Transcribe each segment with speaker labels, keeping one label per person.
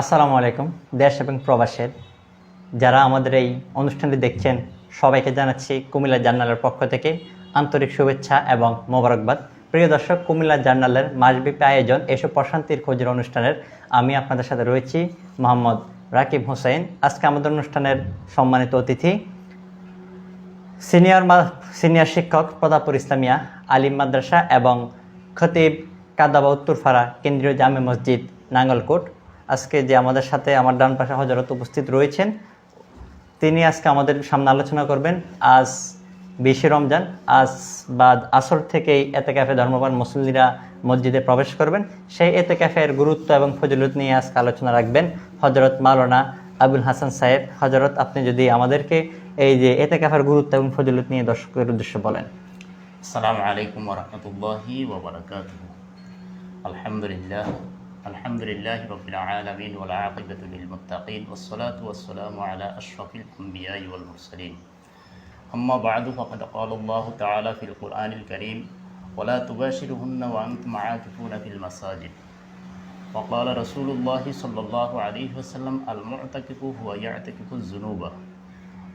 Speaker 1: আসসালামু আলাইকুম, দেশ এবং প্রবাসের। যারা আমাদের এই অনুষ্ঠানটি দেখছেন, সবাইকে জানাচ্ছি কুমিল্লা জার্নালের পক্ষ থেকে আন্তরিক শুভেচ্ছা এবং মোবারকবাদ। প্রিয় দর্শক, কুমিল্লা জার্নালের মাসব্যাপী আয়োজন এসব প্রশান্তির খোঁজের অনুষ্ঠানের আমি আপনাদের সাথে রয়েছি মোহাম্মদ রাকিব হোসেন। আজকে আমাদের অনুষ্ঠানের সম্মানিত অতিথি সিনিয়র সিনিয়র শিক্ষক প্রতাপুর ইসলামিয়া, আলিম মাদ্রাসা এবং খতিব কাদাবা উত্তরপাড়া কেন্দ্রীয় জামে মসজিদ, নাঙ্গলকোট। আজকে যে আমাদের সাথে আমার ডান পাশে হজরত উপস্থিত রয়েছেন, তিনি আজকে আমাদের সামনে আলোচনা করবেন। আজ বিশে রমজান, আজ বাদ আসর থেকেই এতে ক্যাফে ধর্মবান মুসল্লিরা মসজিদে প্রবেশ করবেন। সেই এতে ক্যাফের গুরুত্ব এবং ফজলত নিয়ে আজকে আলোচনা রাখবেন হজরত মালানা আবুল হাসান সাহেব। হজরত আপনি যদি আমাদেরকে এই যে এতে ক্যাফের গুরুত্ব এবং ফজলত নিয়ে দর্শকের উদ্দেশ্য বলেন।
Speaker 2: আসসালামু আলাইকুম ওরহমতুল্লাহি আলহামদুলিল্লাহ। الحمد لله رب العالمين والعاقبة للمتقين والصلاة والسلام على أشرف الأنبياء والمرسلين. أما بعد فقد قال الله تعالى في القرآن الكريم ولا تباشرهن وأنتم عاكفون في المساجد. وقال رسول الله صلى الله عليه وسلم المعتكف هو يعتكف الذنوب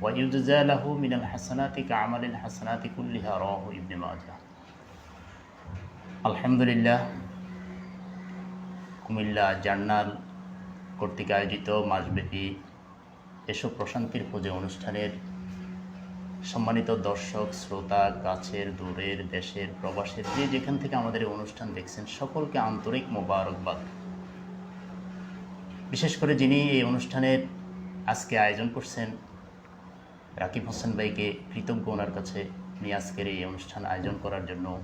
Speaker 2: ويجزى له من الحسنات كعمل الحسنات كلها. رواه ابن ماجه. الحمد لله কুমিল্লা জার্নাল কর্তৃক আয়োজিত মাসব্যাপী এসব প্রশান্তির পুজো অনুষ্ঠানের সম্মানিত দর্শক, শ্রোতা কাছের দূরের, দেশের প্রবাসের যে যেখান থেকে আমাদের এই অনুষ্ঠান দেখছেন, সকলকে আন্তরিক মোবারকবাদ। বিশেষ করে যিনি এই অনুষ্ঠানের আজকে আয়োজন করছেন, রাকিব হোসেন ভাইকে কৃতজ্ঞ ওনার কাছে নিয়ে আজকের এই অনুষ্ঠান আয়োজন করার জন্য।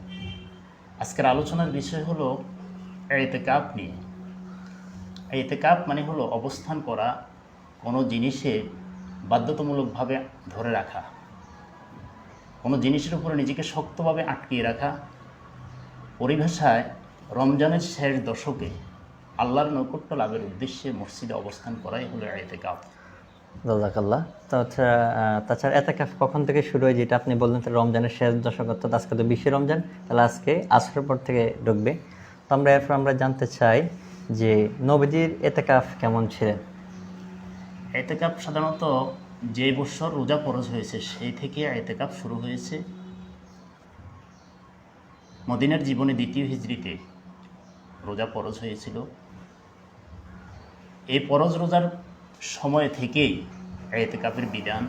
Speaker 2: আজকের আলোচনার বিষয় হলো এতে এতেকাপ নিয়ে। এতেকাপ মানে হলো অবস্থান করা কোনো জিনিসে বাধ্যতামূলকভাবে ধরে রাখা। কোনো জিনিসের উপরে নিজেকে শক্তভাবে আটকিয়ে রাখা। পরিভাষায় রমজানের শেষ দশকে আল্লাহর নৈকট্য লাভের উদ্দেশ্যে মসজিদে অবস্থান করাই হলো এতেকাপ।
Speaker 1: জাজাকাল্লাহ। তাছাড়া আহ, তাছাড়া এতে ক্যাফ কখন থেকে শুরু হয় যেটা আপনি বললেন তো রমজানের শেষ দশক অর্থাৎ আজকে তো বিশে রমজান তাহলে আজকে আসরের পর থেকে ঢুকবে। তো আমরা এরপর আমরা জানতে চাই যে নবীজির এতেকাফ কেমন ছিলেন?
Speaker 2: এতেকাপ সাধারণত যে বছর রোজা ফরজ হয়েছে, সেই থেকে এতেকাপ শুরু হয়েছে মদিনার জীবনে দ্বিতীয় হিজড়িতে। রোজা ফরজ হয়েছিল। এই পরজ রোজার সময় থেকেই এতেকাপের বিধান।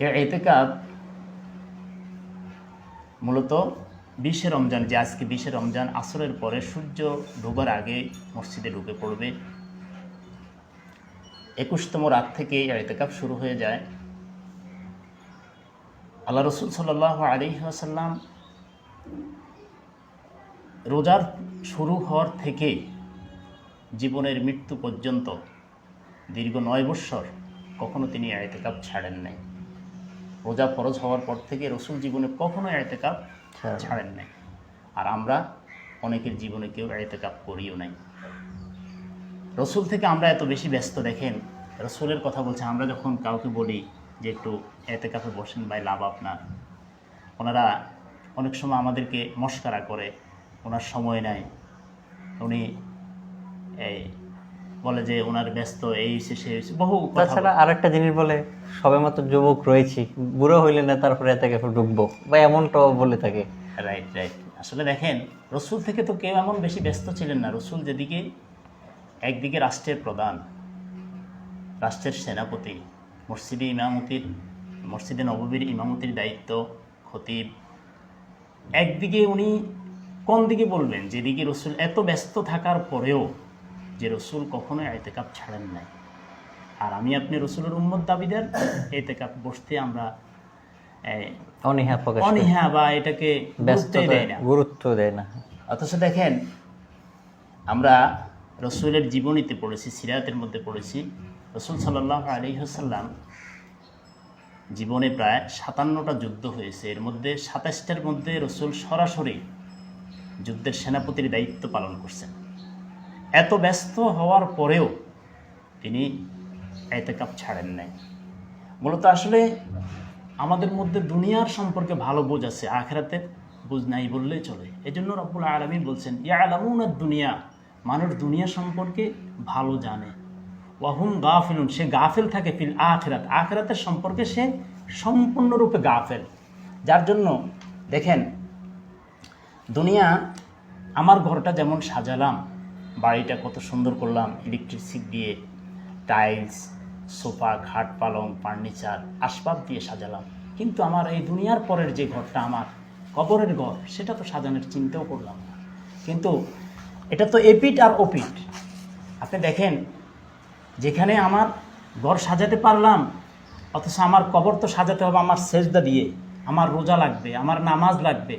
Speaker 2: এতেকাপ মূলত বিশে রমজান, যে আজকে বিশে রমজান, আসরের পরে সূর্য ডোবার আগে মসজিদে ঢুকে পড়বে। একুশতম রাত থেকে এতেকাপ শুরু হয়ে যায়। আল্লাহ রসুল সাল্লাহ আলী আসাল্লাম রোজার শুরু হওয়ার থেকে জীবনের মৃত্যু পর্যন্ত দীর্ঘ নয় বৎসর কখনো তিনি এতেকাপ ছাড়েন নাই। রোজা ফরজ হওয়ার পর থেকে রসুল জীবনে কখনো এতেকাপ
Speaker 1: ছাড়েন।
Speaker 2: ছাড়েন নাই। আর আমরা অনেকের জীবনে কেউ এতেকাপ করিও নাই। রসুল থেকে আমরা এত বেশি ব্যস্ত, দেখেন, রসুলের কথা বলছে, আমরা যখন কাউকে বলি যে একটু এতে কাপে বসেন ভাই, লাভ আপনার। ওনারা অনেক সময় আমাদেরকে মস্কারা করে, ওনার সময় নাই। উনি এই বলে যে ওনার ব্যস্ত এই হইছে, সে হইছে, বহু
Speaker 1: তাছাড়া আরেকটা জিনিস বলে সবে মাত্র যুবক রয়েছি বুড়ো হইলে না তারপরে ক্যাফে ঢুকবো বা এমনটাও বলে থাকে।
Speaker 2: রাইট রাইট আসলে দেখেন রসুল থেকে তো কেউ এমন বেশি ব্যস্ত ছিলেন না। রসুল যেদিকে একদিকে রাষ্ট্রের প্রধান রাষ্ট্রের সেনাপতি মসজিদে ইমামতির মসজিদে নববীর ইমামতির দায়িত্ব খতিব একদিকে উনি কোন দিকে বলবেন? যেদিকে রসুল এত ব্যস্ত থাকার পরেও যে রসুল কখনো এতেকাপ ছাড়েন নাই। আর আমি আপনি রসুলের উন্মত দাবিদার এতেকাপ বসতে আমরা
Speaker 1: অনীহা প্রকাশ
Speaker 2: অনীহা বা এটাকে
Speaker 1: গুরুত্ব দেয় না।
Speaker 2: অথচ দেখেন আমরা রসুলের জীবনীতে পড়েছি সিরাতের মধ্যে পড়েছি। রসুল সাল্লাহ আলী হাসাল্লাম জীবনে প্রায় সাতান্নটা যুদ্ধ হয়েছে। এর মধ্যে সাতাশটার মধ্যে রসুল সরাসরি যুদ্ধের সেনাপতির দায়িত্ব পালন করছেন। এত ব্যস্ত হওয়ার পরেও তিনি এতেকাপ ছাড়েন নাই। মূলত আসলে আমাদের মধ্যে দুনিয়ার সম্পর্কে ভালো বোঝ আছে আখেরাতে বুঝ নাই বললেই চলে। এই জন্য রব্বুল আলমিন বলছেন ইয়া আলামুন দুনিয়া মানুষ দুনিয়া সম্পর্কে ভালো জানে। ওয়াহুম গাফিলুন, সে গাফেল থাকে ফিল আখেরাত। আখেরাতের সম্পর্কে সে সম্পূর্ণরূপে গাফেল। যার জন্য দেখেন, দুনিয়া আমার ঘরটা যেমন সাজালাম বাড়িটা কত সুন্দর করলাম ইলেকট্রিসিক দিয়ে টাইলস সোফা খাট পালং ফার্নিচার আসবাব দিয়ে সাজালাম। কিন্তু আমার এই দুনিয়ার পরের যে ঘরটা আমার কবরের ঘর, সেটা তো সাজানোর চিন্তাও করলাম না। কিন্তু এটা তো এপিট আর ওপিট আপনি দেখেন, যেখানে আমার ঘর সাজাতে পারলাম, অথচ আমার কবর তো সাজাতে হবে আমার সেজদা দিয়ে। আমার রোজা লাগবে, আমার নামাজ লাগবে,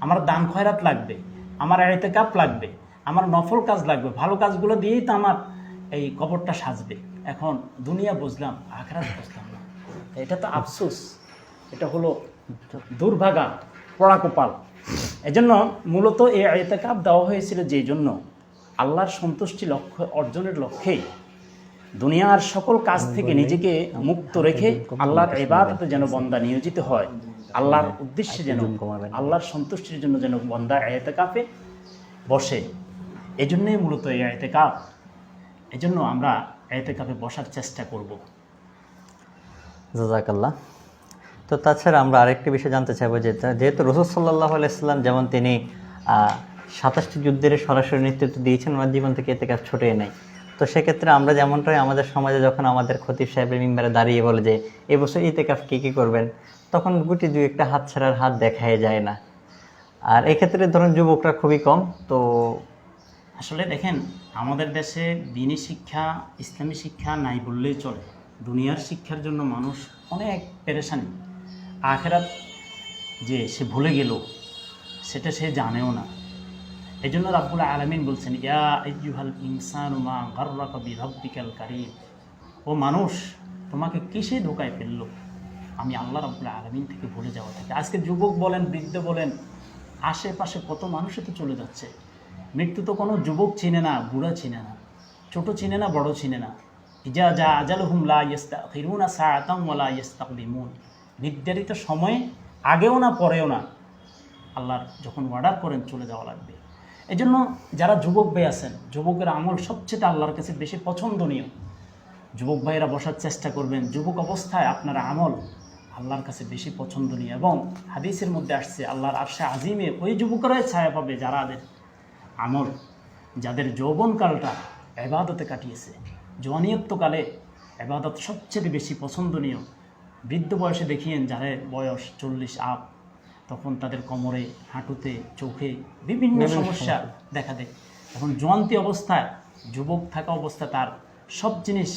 Speaker 2: আমার দান খয়রাত লাগবে, আমার এড়াইতে কাপ লাগবে। আমার নফল কাজ লাগবে। ভালো কাজগুলো দিয়েই তো আমার এই কবরটা সাজবে। এখন দুনিয়া বুঝলাম, আখরাত বুঝলাম না। এটা তো আফসোস। এটা হলো দুর্ভাগা পড়া কপাল এজন্য মূলত এই এতেকাপ দেওয়া হয়েছিল যেই জন্য আল্লাহর সন্তুষ্টি লক্ষ্য অর্জনের লক্ষ্যেই দুনিয়ার সকল কাজ থেকে নিজেকে মুক্ত রেখে আল্লাহর এবাদতে যেন বন্দা নিয়োজিত হয়। আল্লাহর উদ্দেশ্যে যেন, আল্লাহর সন্তুষ্টির জন্য যেন বন্দা এতেকাপে বসে। এজন্যই মূলত এই এতেকাপ এজন্য আমরা এতেকাপে বসার চেষ্টা করব।
Speaker 1: জাজাকাল্লাহ তো তাছাড়া আমরা আরেকটি বিষয় জানতে চাইব যে যেহেতু রসুল সাল্লাহ আলাইসাল্লাম যেমন তিনি সাতাশটি যুদ্ধের সরাসরি নেতৃত্ব দিয়েছেন, ওনার জীবন থেকে এতে কাজ ছুটে নেই। তো সেক্ষেত্রে আমরা যেমনটাই আমাদের সমাজে যখন আমাদের খতিব সাহেবের মিম্বারে দাঁড়িয়ে বলে যে এবছর ইতেকাফ কী কী করবেন? তখন গুটি দুই একটা হাত ছাড়ার হাত দেখাই যায় না। আর এক্ষেত্রে ধরুন যুবকরা খুবই কম, তো
Speaker 2: আসলে দেখেন, আমাদের দেশে দিনী শিক্ষা, ইসলামী শিক্ষা নাই বললেই চলে। দুনিয়ার শিক্ষার জন্য মানুষ অনেক পেরেশানি। আখেরাত যে সে ভুলে গেল, সেটা সে জানেও না। এই জন্য রাব্বুল আলমিন বলছেন, ইয়া ইনসান ও মানুষ, তোমাকে কিসে ধোকায় ফেলল? আমি আল্লাহ রাব্বুল আলমিন থেকে ভুলে যাওয়া থেকে। আজকে যুবক বলেন, বৃদ্ধ বলেন, আশেপাশে কত মানুষে তো চলে যাচ্ছে। মৃত্যু তো কোনো যুবক চিনে না, বুড়া চিনে না, ছোট চিনে না, বড় চিনে না। ইজা যা আজাল হুমলা ইস্তাকিরুনা সাআতাম ওয়ালা ইস্তাকদিমুন নির্ধারিত সময়ে, আগেও না, পরেও না আল্লাহর যখন অর্ডার করেন, চলে যাওয়া লাগবে। এই জন্য যারা যুবক ভাই আছেন, যুবকের আমল সবচেয়ে আল্লাহর কাছে বেশি পছন্দনীয়। যুবক ভাইয়েরা বসার চেষ্টা করবেন, যুবক অবস্থায় আপনার আমল আল্লাহর কাছে বেশি পছন্দনীয়। এবং হাদিসের মধ্যে আসছে, আল্লাহর আরশে আজিমে ওই যুবকরাই ছায়া পাবে যারাদের আমল যাদের যৌবনকালটা এবাদতে কাটিয়েছে। জওয়ানিয়ত্বকালে এবাদত সবচেয়ে বেশি পছন্দনীয়। বৃদ্ধ বয়সে দেখিয়েন যাদের বয়স চল্লিশ আপ তখন তাদের কোমরে হাঁটুতে চোখে বিভিন্ন সমস্যা দেখা দেয়। এখন জোয়ান্তি অবস্থায় যুবক থাকা অবস্থায় তার সব জিনিস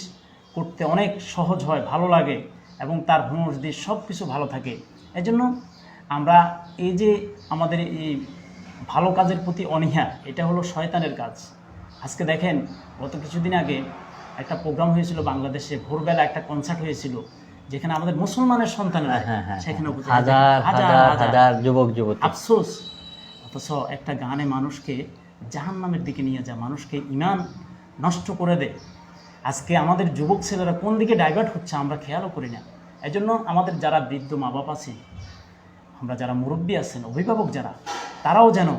Speaker 2: করতে অনেক সহজ হয় ভালো লাগে এবং তার হুঁশ দিয়ে সব কিছু ভালো থাকে। এজন্য আমরা এই যে আমাদের এই ভালো কাজের প্রতি অনীহা এটা হলো শয়তানের কাজ। আজকে দেখেন গত কিছুদিন আগে একটা প্রোগ্রাম হয়েছিল বাংলাদেশে ভোরবেলা একটা কনসার্ট হয়েছিল যেখানে আমাদের মুসলমানের সন্তানেরা
Speaker 1: হ্যাঁ হ্যাঁ
Speaker 2: সেখানে
Speaker 1: হাজার হাজার হাজার যুবক যুবতী।
Speaker 2: আফসোস। অথচ একটা গানে মানুষকে জাহান্নামের দিকে নিয়ে যায় মানুষকে ইমান নষ্ট করে দেয়। আজকে আমাদের যুবক ছেলেরা কোন দিকে ডাইভার্ট হচ্ছে আমরা খেয়ালও করি না। এজন্য আমাদের যারা বৃদ্ধ মা বাপ আছেন আমরা যারা মুরব্বী আছেন অভিভাবক যারা তারাও যেন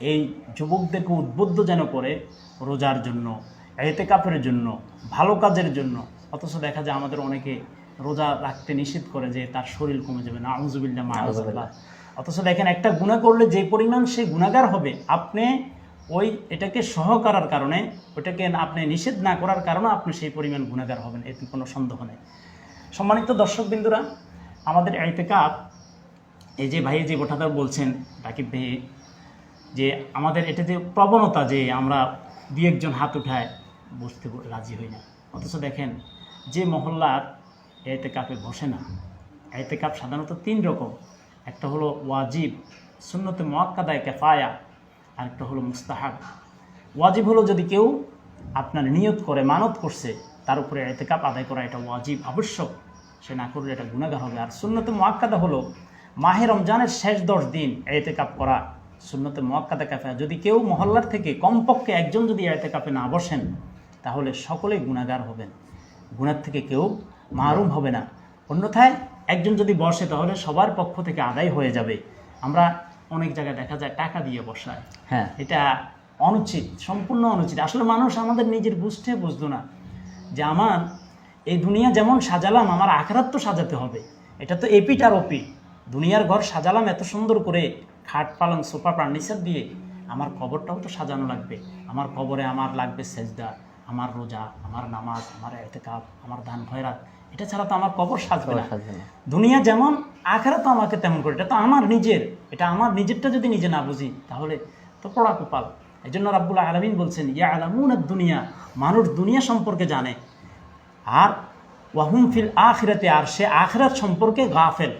Speaker 2: এই যুবকদেরকে উদ্বুদ্ধ যেন করে রোজার জন্য এতেকাপের জন্য ভালো কাজের জন্য। অথচ দেখা যায় আমাদের অনেকে রোজা রাখতে নিষেধ করে যে তার শরীর কমে যাবে। না আউজুবিল্লা মাহুজুবিল্লাহ অথচ দেখেন একটা গুণা করলে যে পরিমাণ সে গুণাগার হবে আপনি ওই এটাকে সহ করার কারণে ওটাকে আপনি নিষেধ না করার কারণে আপনি সেই পরিমাণ গুণাগার হবেন। এতে কোনো সন্দেহ নেই। সম্মানিত দর্শকবিন্দুরা আমাদের এতেকাপ এই যে ভাই যে গোটাটা বলছেন রাকিব ভাই যে আমাদের এটা যে প্রবণতা যে আমরা দু একজন হাত উঠায় বসতে রাজি হই না। অথচ দেখেন, যে মহল্লার এতে কাপে বসে না, এতে কাপ সাধারণত তিন রকম। একটা হলো ওয়াজিব, সুন্নতে মোয়াক্কাদায় কেফায়া আর একটা হলো মুস্তাহাব। ওয়াজিব হলো যদি কেউ আপনার নিয়ত করে, মানত করছে, তার উপরে এতেকাপ আদায় করা এটা ওয়াজিব, আবশ্যক। সে না করলে এটা গুণাগার হবে। আর সুন্নতে মোয়াক্কাদা হলো মাহে রমজানের শেষ দশ দিন এতেকাপ করা সুন্নতে মোয়াক্কাদা কাফে যদি কেউ মহল্লার থেকে কমপক্ষে একজন যদি এতেকাপে না বসেন তাহলে সকলেই গুণাগার হবেন। গুণার থেকে কেউ মারুম হবে না। অন্যথায় একজন যদি বসে তাহলে সবার পক্ষ থেকে আদায় হয়ে যাবে। আমরা অনেক জায়গায় দেখা যায় টাকা দিয়ে বসায়।
Speaker 1: হ্যাঁ।
Speaker 2: এটা অনুচিত সম্পূর্ণ অনুচিত। আসলে মানুষ আমাদের নিজের বুঝতে বুঝতো না যে আমার এই দুনিয়া যেমন সাজালাম আমার আখরাত তো সাজাতে হবে। এটা তো এপিট আর ওপিট দুনিয়ার ঘর সাজালাম এত সুন্দর করে। খাট পালং সোফা ফার্নিচার দিয়ে আমার কবরটাও তো সাজানো লাগবে। আমার কবরে আমার লাগবে সেজদা আমার রোজা আমার নামাজ আমার এতেকাপ আমার দান খয়রাত। এটা ছাড়া তো আমার কবর সাজবে না। দুনিয়া যেমন আখেরা তো আমাকে তেমন করে। এটা তো আমার নিজের। এটা আমার নিজেরটা যদি নিজে না বুঝি তাহলে তো পড়া কপাল। এই জন্য রাব্বুল আলমিন বলছেন ইয়া আলামুন দুনিয়া মানুষ দুনিয়া সম্পর্কে জানে। আর ওয়াহুম ফিল আখিরাতে আর সে আখরাত সম্পর্কে গাফেল।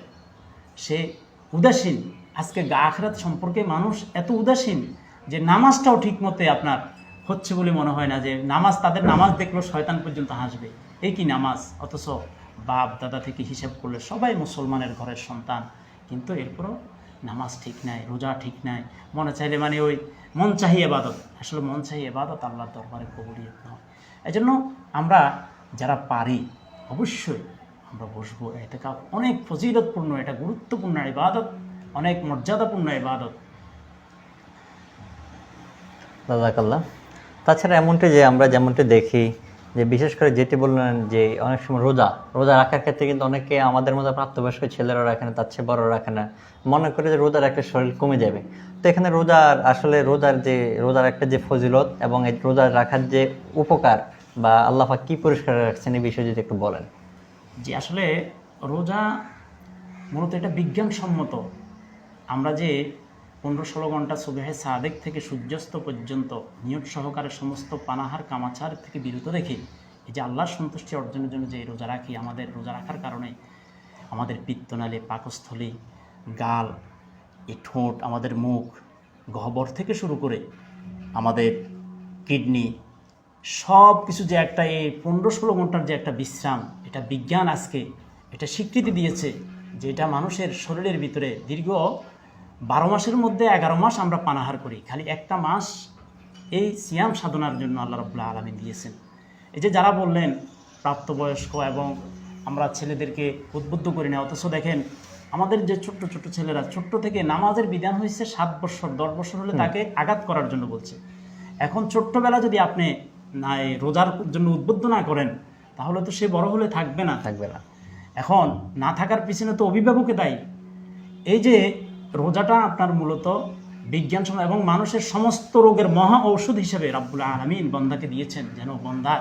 Speaker 2: সে উদাসীন। আজকে গা আখরাত সম্পর্কে মানুষ এত উদাসীন যে নামাজটাও ঠিক মতে আপনার হচ্ছে বলে মনে হয় না যে নামাজ, তাদের নামাজ দেখল শয়তান পর্যন্ত হাসবে। এই কি নামাজ? অথচ বাপ দাদা থেকে হিসাব করলে সবাই মুসলমানের ঘরের সন্তান। কিন্তু এরপরও নামাজ ঠিক নাই, রোজা ঠিক নাই। মনে চাইলে মানে ওই মন চাহি এবাদত। আসলে মন চাহি এবাদত আল্লাহর দরবারে কবুলিয়ত নয়। এই জন্য আমরা যারা পারি, অবশ্যই আমরা বসবো, এটা অনেক ফজিলতপূর্ণ, এটা গুরুত্বপূর্ণ ইবাদত, অনেক মর্যাদাপূর্ণ ইবাদত।
Speaker 1: জাজাকাল্লাহ তাছাড়া এমনটি যে আমরা যেমনটি দেখি, যে বিশেষ করে যেটি বললেন যে অনেক সময় রোজা রোজা রাখার ক্ষেত্রে কিন্তু অনেকে আমাদের মতো প্রাপ্তবয়স্ক ছেলেরা রাখে না, তার চেয়ে বড় রাখে না। মনে করে যে রোজার একটা শরীর কমে যাবে। তো এখানে রোজার, আসলে রোজার যে, রোজার একটা যে ফজিলত এবং এই রোজা রাখার যে উপকার বা আল্লাহ কি পরিষ্কার রাখছেন এই বিষয়ে যদি একটু বলেন।
Speaker 2: যে আসলে রোজা মূলত এটা বিজ্ঞানসম্মত। আমরা যে পনেরো ষোলো ঘণ্টা সুবেহে সাদেক থেকে সূর্যাস্ত পর্যন্ত নিয়ত সহকারে সমস্ত পানাহার, কামাচার থেকে বিরত রেখে এই যে আল্লাহর সন্তুষ্টি অর্জনের জন্য যে রোজা রাখি, আমাদের রোজা রাখার কারণে আমাদের পিত্তনালী, পাকস্থলী, গাল, এই ঠোঁট, আমাদের মুখ, গহ্বর থেকে শুরু করে আমাদের কিডনি সব কিছু যে একটা এই পনেরো ষোলো ঘণ্টার যে একটা বিশ্রাম এটা বিজ্ঞান আজকে এটা স্বীকৃতি দিয়েছে যে এটা মানুষের শরীরের ভিতরে দীর্ঘ বারো মাসের মধ্যে এগারো মাস আমরা পানাহার করি। খালি একটা মাস এই সিয়াম সাধনার জন্য আল্লাহ রবুল্লাহ আলমী দিয়েছেন। এই যে যারা বললেন প্রাপ্তবয়স্ক এবং আমরা ছেলেদেরকে উদ্বুদ্ধ করি না অথচ দেখেন আমাদের যে ছোট্ট ছোট্ট ছেলেরা ছোট্ট থেকে নামাজের বিধান হয়েছে সাত বছর দশ বছর হলে তাকে আঘাত করার জন্য বলছে। এখন ছোট্টবেলা যদি আপনি না এই রোজার জন্য উদ্বুদ্ধ না করেন তাহলে তো সে বড় হলে থাকবে না।
Speaker 1: থাকবে না।
Speaker 2: এখন না থাকার পিছনে তো অভিভাবকে দায়ী। এই যে রোজাটা আপনার মূলত বিজ্ঞান সময় এবং মানুষের সমস্ত রোগের মহা ঔষধ হিসেবে রাব্বুল আলমিন বন্দাকে দিয়েছেন যেন বন্দা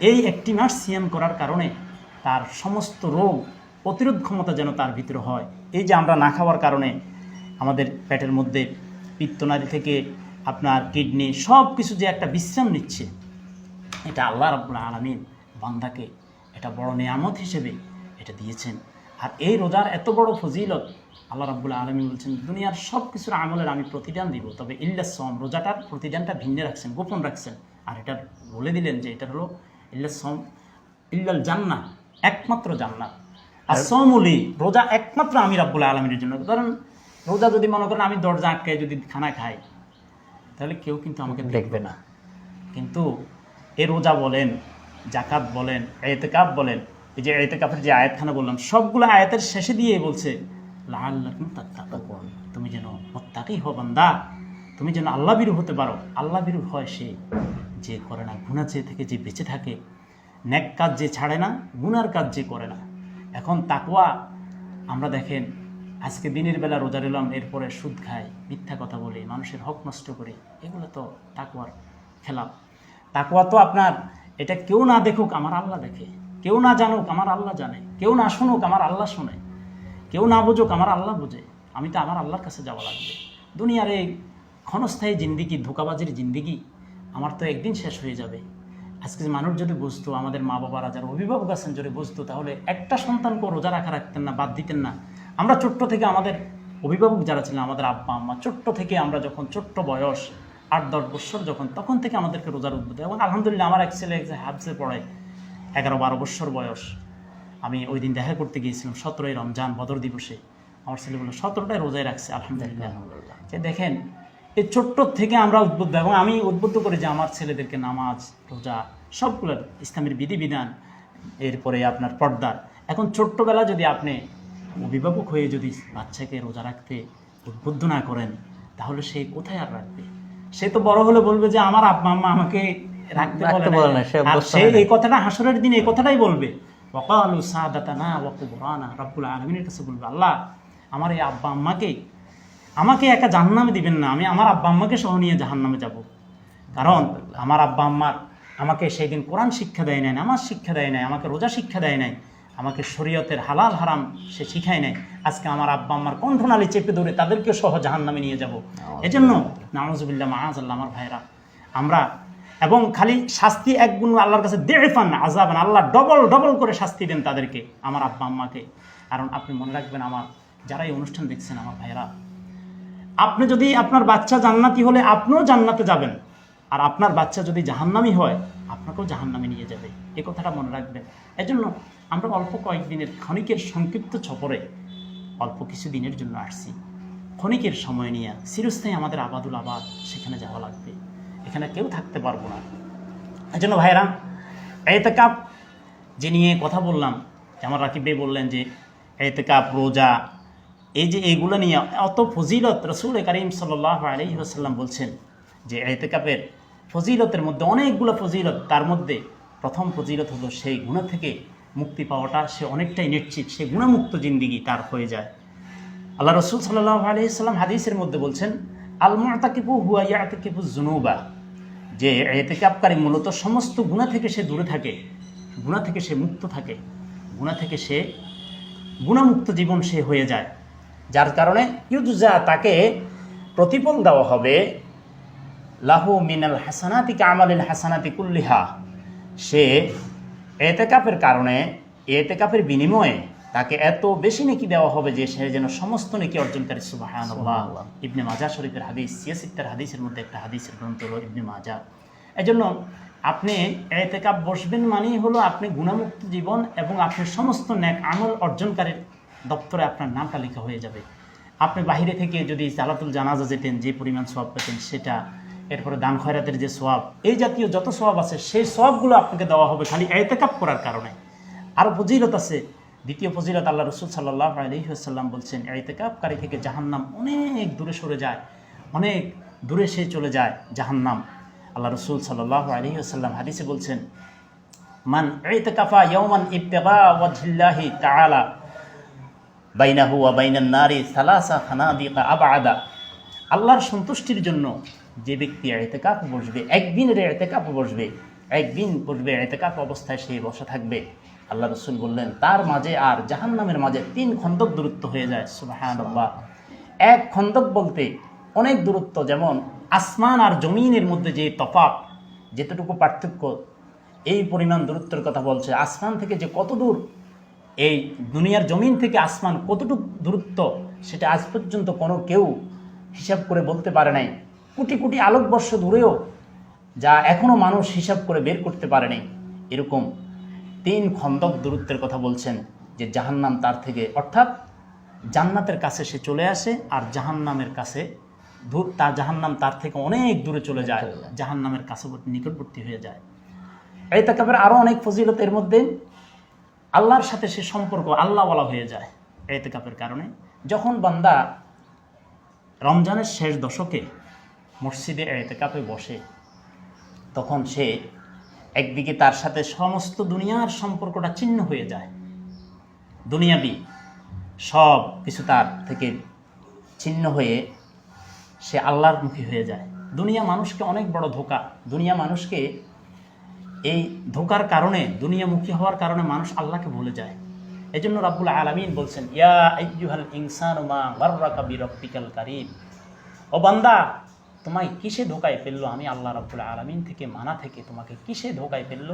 Speaker 2: এই একটি মাস সিয়াম করার কারণে তার সমস্ত রোগ প্রতিরোধ ক্ষমতা যেন তার ভিতরে হয়। এই যে আমরা না খাওয়ার কারণে আমাদের পেটের মধ্যে পিত্তনালী থেকে আপনার কিডনি সব কিছু যে একটা বিশ্রাম নিচ্ছে এটা আল্লাহ রাব্বুল আলমিন বান্দাকে এটা বড় নিয়ামত হিসেবে এটা দিয়েছেন। আর এই রোজার এত বড় ফজিলত আল্লাহ রাব্বুল আলমী বলছেন, দুনিয়ার সব কিছুর আমলের আমি প্রতিদান দিব, তবে ইল্লা সম রোজাটার প্রতিদানটা ভিন্ন রাখছেন, গোপন রাখছেন। আর এটা বলে দিলেন যে এটা হলো ইল্লা সম ইল্লাল জান্নাত একমাত্র জান্নাত। আর সমুলি রোজা একমাত্র আমি রাব্বুল আলমীর জন্য। কারণ রোজা যদি মনে করেন আমি দরজা আটকে যদি খানা খাই, তাহলে কেউ কিন্তু আমাকে
Speaker 1: দেখবে না।
Speaker 2: কিন্তু এ রোজা বলেন জাকাত বলেন এতেকাপ বলেন, এই যে এতেকাপের যে আয়াতখানা বললাম, সবগুলো আয়াতের শেষে দিয়ে বলছে তাত্তাকুন, তুমি যেন মোত্তাকি হো বান্দা, তুমি যেন আল্লাহ বিরু হতে পারো। আল্লাহ বিরু হয় সে যে করে না গুণা চেয়ে থেকে যে বেঁচে থাকে, ন্যাক কাজ যে ছাড়ে না, গুনার কাজ যে করে না। এখন তাকওয়া, আমরা দেখেন, আজকে দিনের বেলা রোজা নিলাম এরপরে সুদ খায় মিথ্যা কথা বলি, মানুষের হক নষ্ট করি, এগুলো তো তাকওয়ার খেলাপ। তাকওয়া তো আপনার। এটা কেউ না দেখুক, আমার আল্লাহ দেখে। কেউ না জানুক, আমার আল্লাহ জানে। কেউ না শুনুক, আমার আল্লাহ শুনে। কেউ না বুঝুক, আমার আল্লাহ বুঝে। আমি তো আমার আল্লাহর কাছে যাওয়া লাগবে। দুনিয়ার এই ক্ষণস্থায়ী জিন্দিগি, ধোকাবাজির জিন্দিগি আমার তো একদিন শেষ হয়ে যাবে। আজকে মানুষ যদি বুঝতো, আমাদের মা বাবারা যারা অভিভাবক আছেন যদি বুঝতো, তাহলে একটা সন্তানকে রোজা রাখা রাখতেন না, বাদ দিতেন না। আমরা ছোট্ট থেকে আমাদের অভিভাবক যারা ছিলেন, আমাদের আব্বা, আম্মা, ছোট্ট থেকে আমরা যখন ছোট্ট বয়স আট দশ বছর যখন তখন থেকে আমাদেরকে রোজার উদ্বুদ্ধ। এবং আলহামদুলিল্লাহ আমার এক ছেলে হাফসে পড়ে এগারো বারো বছর বয়স। আমি ওই দিন দেখা করতে গিয়েছিলাম সতেরোই রমজান বদর দিবসে। আমার ছেলেগুলো সতেরোটাই রোজায় রাখছে আলহামদুলিল্লাহ। যে দেখেন এই ছোট্ট থেকে আমরা উদ্বুদ্ধ। এবং আমি উদ্বুদ্ধ করি যে আমার ছেলেদেরকে নামাজ রোজা সবগুলো ইসলামের বিধিবিধান এরপরে আপনার পর্দা। এখন ছোট্টবেলা যদি আপনি অভিভাবক হয়ে যদি বাচ্চাকে রোজা রাখতে উদ্বুদ্ধ না করেন তাহলে সে কোথায় আর রাখবে? সে তো বড় হলে বলবে যে আমার আব্বা আম্মা আমাকে রাখতে বলে না
Speaker 1: সে
Speaker 2: আর সে এই কথাটা হাসরের দিন এই কথাটাই বলবে। ওয়াকালু সাদাতানা ওয়া কুবরানা রব্বুল আলামিনের কাছে বলবে আল্লাহ আমার এই আব্বা আম্মাকে আমাকে একা জাহান্নামে দিবেন না আমি আমার আব্বা আম্মাকে সহ নিয়ে জাহান্নামে যাব। কারণ আমার আব্বা আম্মার আমাকে সেই দিন কোরআন শিক্ষা দেয় নাই নামাজ শিক্ষা দেয় নাই আমাকে রোজা শিক্ষা দেয় নাই। শরীয়তের হালাল হারাম সে শিখায় নাই। আজকে আমার আব্বা আম্মার কণ্ঠনালী চেপে ধরে তাদেরকে সহ জাহান্নামে নিয়ে যাব। এজন্য নামাজুবিল্লাহ মাহাজাল্লাহ আমার ভাইরা আমরা এবং খালি শাস্তি এক গুণ আল্লাহর কাছে দেড় পান না আজাবান আল্লাহ ডবল ডবল করে শাস্তি দেন তাদেরকে আমার আব্বা আম্মাকে। কারণ আপনি মনে রাখবেন আমার যারা এই অনুষ্ঠান দেখছেন আমার ভাইরা আপনি যদি আপনার বাচ্চা জান্নাতি হলে আপনিও জান্নাতে যাবেন। আর আপনার বাচ্চা যদি জাহান্নামি হয়, আপনাকেও জাহান্নামে নিয়ে যাবে। এ কথাটা মনে রাখবেন। এজন্য আমরা অল্প কয়েকদিনের ক্ষণিকের সংক্ষিপ্ত ছপরে অল্প কিছু দিনের জন্য আসছি। ক্ষণিকের সময় নিয়ে চিরস্থায়ী আমাদের আবাদুল আবাদ সেখানে যাওয়া লাগবে। এখানে কেউ থাকতে পারব না। এই এজন্য ভাইরা এতেকাপ, যে নিয়ে কথা বললাম যেমন রাকিব ভাই বললেন যে এতেকাপ, রোজা, এই যে এইগুলো নিয়ে অত ফজিলত রসুল করিম সাল্লাহ আলহি আসাল্লাম বলছেন যে এতেকাপের ফজিলতের মধ্যে, অনেকগুলো ফজিলত, তার মধ্যে প্রথম ফজিলত হলো সেই গুণা থেকে মুক্তি পাওয়াটা, সে অনেকটাই নিশ্চিত, সে গুণামুক্ত জিন্দিগি তার হয়ে যায়। আল্লাহ রসুল সাল্লাহ আলহিসাল্লাম হাদিসের মধ্যে বলছেন আল মুতাকিবু হুয়া ইয়াতিকিবু জুনুবা যে এতেকাপকারী মূলত সমস্ত গুণা থেকে সে দূরে থাকে, গুণা থেকে সে মুক্ত থাকে, গুণা থেকে সে গুণামুক্ত জীবন সে হয়ে যায়। যার কারণে ইউজা তাকে প্রতিফল দেওয়া হবে লাহু মিনাল হাসানাতি কামালিল হাসানাতি কুল্লিহা। সে এতেকাপের কারণে এতেকাপের বিনিময়ে তাকে এত বেশি নেকি দেওয়া হবে যে সে যেন সমস্ত নেকি অর্জনকারী সুবাহান ইবনে মাজা শরীফের হাদিস সিয়াসিত্তার হাদিসের মধ্যে একটা হাদিসের গ্রন্থ হলো ইবনে মাজা এজন্য আপনি এতেকাপ বসবেন মানেই হলো আপনি গুণামুক্ত জীবন এবং আপনি সমস্ত ন্যাক আমল অর্জনকারীর দপ্তরে আপনার নামটা লেখা হয়ে যাবে। আপনি বাহিরে থেকে যদি জালাতুল জানাজা যেতেন যে পরিমাণ সোয়াব পেতেন সেটা এরপরে দান খয়রাতের যে সোয়াব এই জাতীয় যত সোয়াব আছে, সেই সোয়াবগুলো আপনাকে দেওয়া হবে খালি এতেকাপ করার কারণে। আরও ফজিলত আছে। দ্বিতীয় ফজিলত আল্লাহ রসুল সাল্লাহ আলহিহাসাল্লাম বলছেন, এতেকাপকারী থেকে জাহান্নাম অনেক দূরে সরে যায়, অনেক দূরে সে চলে যায় জাহান্নাম। আল্লাহ রসুল সাল্লাহ আলহিহাসাল্লাম হাদিসে বলছেন, মান এতেকাফা ইয়মান ইবতেগা ওয়াজহিল্লাহি তাআলা, বাইনাহু ওয়া বাইনান নারি সালাসা খানাদিকা আবাদা। আল্লাহর সন্তুষ্টির জন্য যে ব্যক্তি এতেকাপ বসবে, একদিনের এতেকাপ বসবে, একদিন বসবে এতেকাপ অবস্থায় সে বসে থাকবে। আল্লাহ রসুল বললেন, তার মাঝে আর জাহান্নামের মাঝে তিন খন্দক দূরত্ব হয়ে যায় সুবাহান্লাহ এক খন্দক বলতে অনেক দূরত্ব, যেমন আসমান আর জমিনের মধ্যে যে তফাত যেতটুকু পার্থক্য, এই পরিমাণ দূরত্বের কথা বলছে। আসমান থেকে যে কত দূর, এই দুনিয়ার জমিন থেকে আসমান কতটুকু দূরত্ব, সেটা আজ পর্যন্ত কোনো কেউ হিসাব করে বলতে পারে নাই। কোটি কোটি আলোকবর্ষ দূরেও যা এখনও মানুষ হিসাব করে বের করতে পারেনি। এরকম তিন খন্দক দূরত্বের কথা বলছেন যে জাহান্নাম তার থেকে অর্থাৎ জান্নাতের কাছে সে চলে আসে আর জাহান্নামের কাছে দূর তার জাহান্নাম তার থেকে অনেক দূরে চলে যায় জাহান্নামের কাছে নিকটবর্তী হয়ে যায়। এই তাকাবের আরও অনেক ফজিলত এর মধ্যে আল্লাহর সাথে সে সম্পর্ক আল্লাহওয়ালা হয়ে যায় এতেকাপের কারণে। যখন বান্দা রমজানের শেষ দশকে মসজিদে এতেকাপে বসে। তখন সে একদিকে তার সাথে সমস্ত দুনিয়ার সম্পর্কটা ছিন্ন হয়ে যায়। দুনিয়াবি সব কিছু তার থেকে ছিন্ন হয়ে সে আল্লাহর মুখী হয়ে যায়। দুনিয়া মানুষকে অনেক বড় ধোকা। দুনিয়া মানুষকে এই ধোকার কারণে, দুনিয়ামুখী হওয়ার কারণে মানুষ আল্লাহকে ভুলে যায়। এই জন্য রাব্বুল আলমিন বলছেন, ইয়া ইনসান মা গাররাকা বিরব্বিকাল কারীম। ও বান্দা তোমায় কিসে ধোকায় ফেলল? আমি আল্লাহ রাব্বুল আলমিন থেকে, মানা থেকে তোমাকে কিসে ধোকায় ফেলল?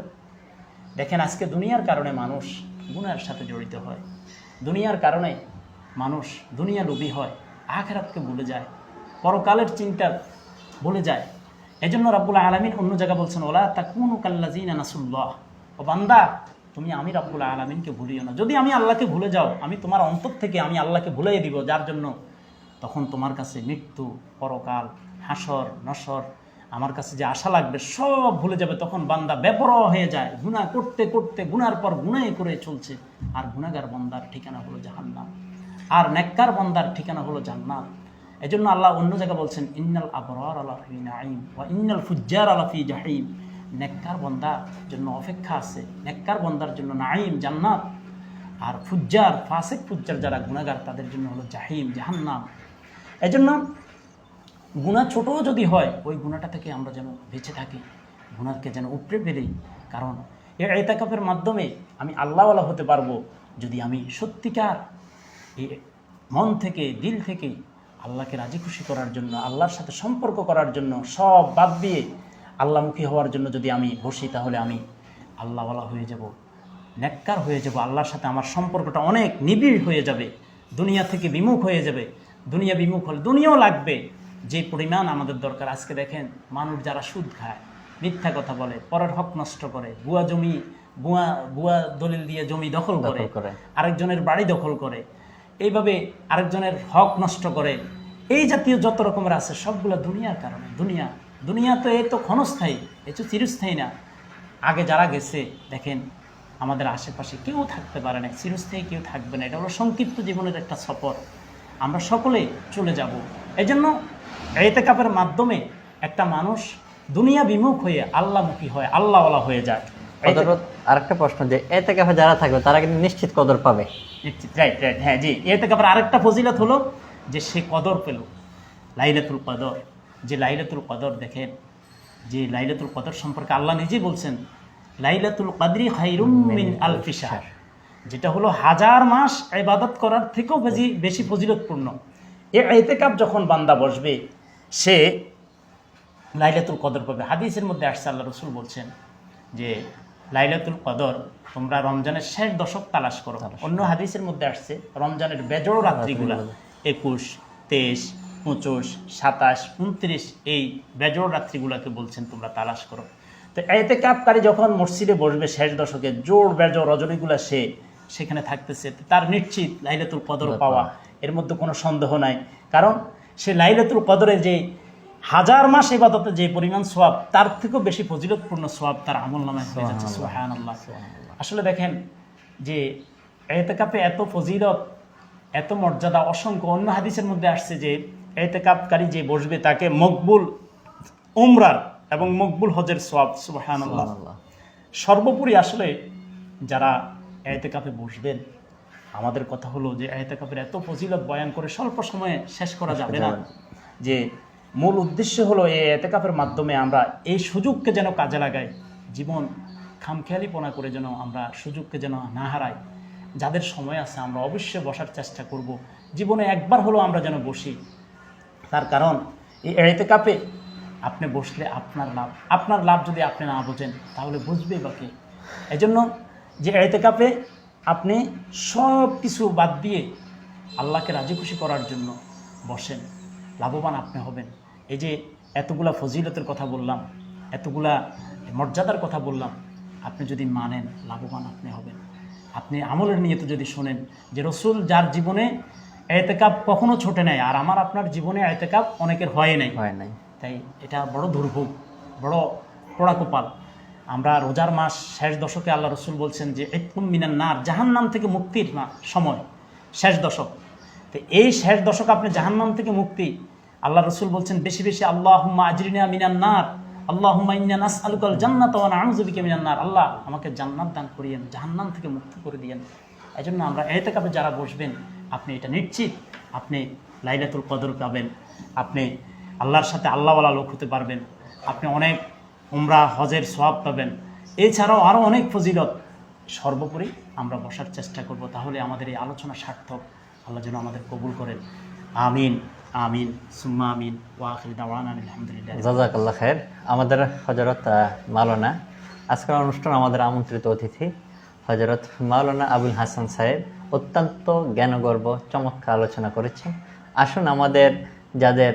Speaker 2: দেখেন, আজকে দুনিয়ার কারণে মানুষ গুনার সাথে জড়িত হয়। দুনিয়ার কারণে মানুষ দুনিয়া লোভী হয়, আখেরাতকে ভুলে যায়, পরকালের চিন্তা ভুলে যায়। এজন্য রাব্বুল আলমিন অন্য জায়গা বলছেন, ওলা তা কোন কাল্লাজিন নাসুল্লাহ। ও বান্দা, তুমি আমি রাব্বুল আলমিনকে ভুলিও না। যদি আমি আল্লাহকে ভুলে যাও, আমি তোমার অন্তর থেকে আমি আল্লাহকে ভুলিয়ে দিব, যার জন্য তখন তোমার কাছে মৃত্যু, পরকাল, হাসর, নসর, আমার কাছে যে আশা লাগবে সব ভুলে যাবে। তখন বান্দা বেপরোয়া হয়ে যায়। গুণা করতে করতে গুনার পর গুনাই করে চলছে। আর গুনাগার বন্দার ঠিকানা হলো জাহান্নাম। আর নেককার বন্দার ঠিকানা হলো জান্নাত। এজন্য আল্লাহ অন্য জায়গায় বলছেন, ইন্নাল আবরার আলা ফি নাঈম ওয়া ইন্নাল ফুজ্জার আলাফি জাহিম। নেককার বন্দার জন্য অপেক্ষা আছে। নেককার বন্দার জন্য নাঈম, জান্নাত। আর ফুজ্জার, ফাসেক ফুজ্জার যারা গুণাগার তাদের জন্য হলো জাহিম, জাহান্নাম। এজন্য গুণা ছোটও যদি হয়, ওই গুণাটা থেকে আমরা যেন বেঁচে থাকি, গুণাকে যেন উপড়ে ফেলি। কারণ এই এতাকাপের মাধ্যমে আমি আল্লাহওয়ালা হতে পারব যদি আমি সত্যিকার এই মন থেকে, দিল থেকে আল্লাহকে রাজি খুশি করার জন্য, আল্লাহর সাথে সম্পর্ক করার জন্য সব বাদ দিয়ে আল্লাহমুখী হওয়ার জন্য যদি আমি বসি, তাহলে আমি আল্লাহওয়ালা হয়ে যাব, নেককার হয়ে যাব। আল্লাহর সাথে আমার সম্পর্কটা অনেক নিবিড় হয়ে যাবে, দুনিয়া থেকে বিমুখ হয়ে যাবে। দুনিয়া বিমুখ হলে দুনিয়াও লাগবে। যে পরিমাণ আমাদের দরকার আজকে দেখেন মানুষ যারা সুদ খায় মিথ্যা কথা বলে পরের হক নষ্ট করে বুয়া জমি বুয়া বুয়া দলিল দিয়ে জমি দখল করে
Speaker 1: দখল করে।
Speaker 2: আরেকজনের বাড়ি দখল করে এইভাবে আরেকজনের হক নষ্ট করে এই জাতীয় যত রকমের আছে সবগুলো দুনিয়ার কারণে দুনিয়া দুনিয়া তো এ তো ক্ষণস্থায়ী এ তো চিরস্থায়ী না। আগে যারা গেছে দেখেন আমাদের আশেপাশে কেউ থাকতে পারে না চিরস্থায়ী কেউ থাকবে না এটা হলো সংক্ষিপ্ত জীবনের একটা সফর। আমরা সকলে চলে যাব। এই জন্য এতেকাপের মাধ্যমে একটা মানুষ দুনিয়া বিমুখ হয়ে আল্লাহমুখী হয় আল্লাহওয়ালা হয়ে যায়।
Speaker 1: আরেকটা প্রশ্ন যে এতে কাফে যারা থাকবে তারা কিন্তু নিশ্চিত কদর পাবে।
Speaker 2: রাইট রাইট হ্যাঁ জি। এতে কাপের আরেকটা ফজিলত হলো যে সে কদর পেল। লাইলাতুল কদর। যে লাইলাতুল কদর দেখেন যে লাইলাতুল কদর সম্পর্কে আল্লাহ নিজেই বলছেন লাইলাতুল কাদরি খাইরুম মিন আলফি শাহর। যেটা হলো হাজার মাস ইবাদত করার থেকেও বেশি বেশি ফজিলতপূর্ণ। এ এতেকাপ যখন বান্দা বসবে সে লাইলাতুল কদর পাবে। হাদিসের মধ্যে আসছে আল্লাহ রসুল বলছেন যে লাইলাতুল কদর তোমরা রমজানের শেষ দশক তালাশ করো। অন্য হাদিসের মধ্যে আসছে রমজানের বেজড় রাত্রিগুলা একুশ তেইশ পঁচিশ সাতাশ উনত্রিশ এই বেজোড় রাত্রিগুলাকে বলছেন তোমরা তালাশ করো। তো এতে কাপকারী যখন মসজিদে বসবে শেষ দশকে জোর বেজোর রজনীগুলা সে সেখানে থাকতেছে। তার নিশ্চিত লাইলাতুল কদর পাওয়া। এর মধ্যে কোনো সন্দেহ নাই। কারণ সে লাইলাতুল কদরের যে হাজার মাস ইবাদতে যে পরিমাণ সোয়াব তার থেকেও বেশি ফজিলতপূর্ণ সোয়াব তার আমল নামায় হয়ে যাচ্ছে। সুবহানাল্লাহ। আসলে দেখেন যে এতেকাপে এত ফজিলত এত মর্যাদা অসংখ্য অন্য হাদিসের মধ্যে আসছে যে এতেকাপকারী যে বসবে তাকে মকবুল উমরার এবং মকবুল হজের সোয়াব সুবহানাল্লাহ। সর্বোপরি আসলে যারা এতেকাপে বসবেন। আমাদের কথা হলো যে এতে কাপের এত ফজিলত বয়ান করে স্বল্প সময়ে শেষ করা যাবে না। যে মূল উদ্দেশ্য হলো এই এতেকাপের মাধ্যমে আমরা এই সুযোগকে যেন কাজে লাগাই। জীবন খামখেয়ালিপনা করে যেন আমরা সুযোগকে যেন না হারাই। যাদের সময় আছে আমরা অবশ্যই বসার চেষ্টা করব। জীবনে একবার হলো আমরা যেন বসি। তার কারণ এই এড়াইতে এতেকাপে আপনি বসলে আপনার লাভ। আপনার লাভ যদি আপনি না বোঝেন তাহলে বুঝবে বাকি কে। এই জন্য যে এতেকাপে আপনি সব কিছু বাদ দিয়ে আল্লাহকে রাজি খুশি করার জন্য বসেন লাভবান আপনি হবেন। এই যে এতগুলা ফজিলতের কথা বললাম এতগুলা মর্যাদার কথা বললাম আপনি যদি মানেন লাভবান আপনি হবেন। আপনি আমলের নিয়ে তো যদি শোনেন যে রসুল যার জীবনে এতেকাপ কখনো ছোটে নেয় আর আমার আপনার জীবনে এতেকাপ অনেকের হয় নাই।
Speaker 1: হয় নাই।
Speaker 2: তাই এটা বড় দুর্ভোগ বড় পোড়া কপাল আমরা রোজার মাস শেষ দশকে আল্লাহ রসুল বলছেন যে একুম মিনার নার জাহান্নাম থেকে মুক্তির সময়, শেষ দশক। তো এই শেষ দশক আপনি জাহান্নাম থেকে মুক্তি। আল্লাহ রসুল বলছেন, বেশি বেশি আল্লাহ হুম্মা আজরিনা মিনান নার আল্লাহ ইন্না নাস আলুকাল জান্নাত নাউযুবিকা মিনান নার আল্লাহ আমাকে জান্নাত দান করিয়েন, জাহান্নাম থেকে মুক্ত করে দিয়েন। এই জন্য আমরা এতেকাপে যারা বসবেন, আপনি এটা নিশ্চিত, আপনি লাইলাতুল কদর পাবেন, আপনি আল্লাহর সাথে আল্লাহওয়ালা লোক হতে পারবেন, আপনি অনেক উমরা হজের সওয়াব পাবেন। এছাড়াও আরও অনেক ফজিলত। সর্বোপরি আমরা বসার চেষ্টা করব তাহলে আমাদের এই আলোচনা সার্থক। আল্লাহ যেন আমাদের কবুল করেন। আমিন আমিন সুম্মা আমিন ওয়াখির দাওয়ান আলহামদুলিল্লাহ।
Speaker 1: জাজাকাল্লাহ আমাদের হজরত আহ, মাওলানা আজকের অনুষ্ঠান আমাদের আমন্ত্রিত অতিথি হজরত মাওলানা আবুল হাসান সাহেব। অত্যন্ত জ্ঞানগর্ব চমৎকার আলোচনা করেছেন। আসুন আমাদের যাদের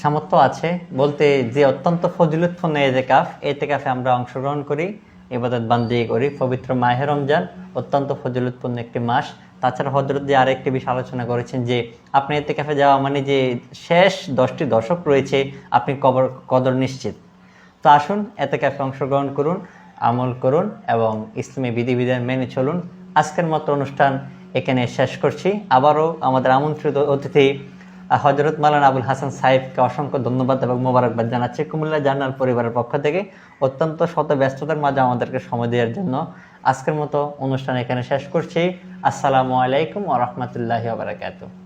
Speaker 1: সামর্থ্য আছে বলতে যে অত্যন্ত ফজিলতপূর্ণ এতেকাফ এতেকাফে আমরা অংশগ্রহণ করি, ইবাদত বান্দি করি, পবিত্র মাহে রমজান, অত্যন্ত ফজিলতপূর্ণ একটি মাস। তাছাড়া হজরত যে আরেকটি বিষয় আলোচনা করেছেন যে, আপনি এতে ক্যাফে যাওয়া মানে যে শেষ দশটি দশক রয়েছে, আপনি কবর, কদর নিশ্চিত। তো আসুন, এতে ক্যাফে অংশগ্রহণ করুন, আমল করুন এবং ইসলামী বিধিবিধান মেনে চলুন। আজকের মতো অনুষ্ঠান এখানে শেষ করছি। আবারও আমাদের আমন্ত্রিত অতিথি হজরত মালান আবুল হাসান সাহেবকে অসংখ্য ধন্যবাদ এবং মোবারকবাদ জানাচ্ছি। কুমিল্লা জার্নাল পরিবারের পক্ষ থেকে অত্যন্ত শত ব্যস্ততার মাঝে আমাদেরকে সময় দেওয়ার জন্য আজকের মতো অনুষ্ঠান এখানে শেষ করছি। আসসালামু আলাইকুম ওরহমতুল্লাহি বারাকাতুহ।